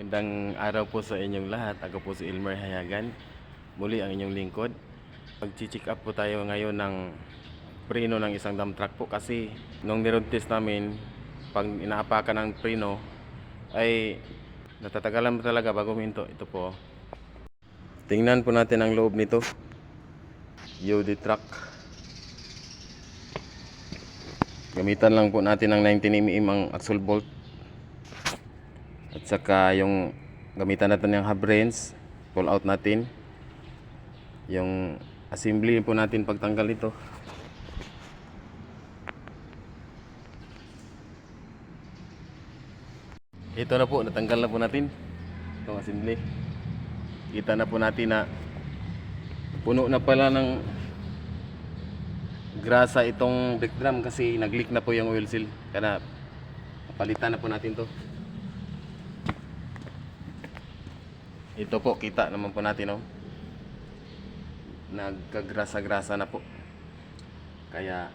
Magandang araw po sa inyong lahat. Ako po si Ilmer Hayagan. Muli ang inyong lingkod. Mag-check up po tayo ngayon ng preno ng isang dump truck po kasi nung niroad test namin, pag inaapakan ng preno ay natatagalan mo talaga bago minto. Ito po. Tingnan po natin ang loob nito. UD truck. Gamitan lang po natin ng 19mm ang axle bolt. At saka yung gamitan natin yung hub wrench, pull out natin. Yung assembly po natin pagtanggal nito. Ito na po, natanggal na po natin itong assembly. Kita na po natin na puno na pala ng grasa itong brake drum kasi nag-leak na po yung oil seal. Kaya palitan na po natin to. Ito po, kita naman po natin, no? Nagkagrasa-grasa na po. Kaya,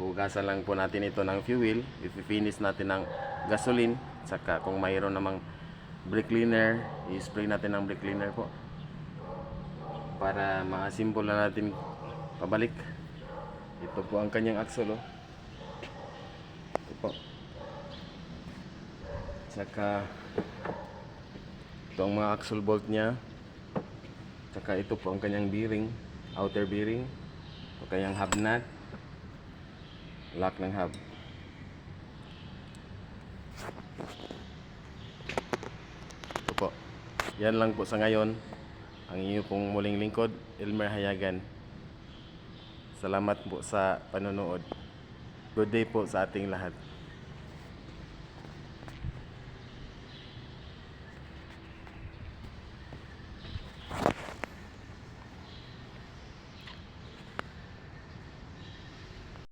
hugasan lang po natin ito ng fuel. Ipi-finish natin ng gasoline. Saka kung mayroon namang brake cleaner, i-spray natin ng brake cleaner po. Para ma-assemble na natin pabalik. Ito po ang kanyang axle, oh. Ito po. Saka, ito ang mga axle bolt niya. Saka ito po ang kanyang bearing, outer bearing. Ito kanyang hub nut. Lock ng hub. Ito po. Yan lang po sa ngayon. Ang inyo pong muling lingkod, Elmer Hayagan. Salamat po sa panonood. Good day po sa ating lahat.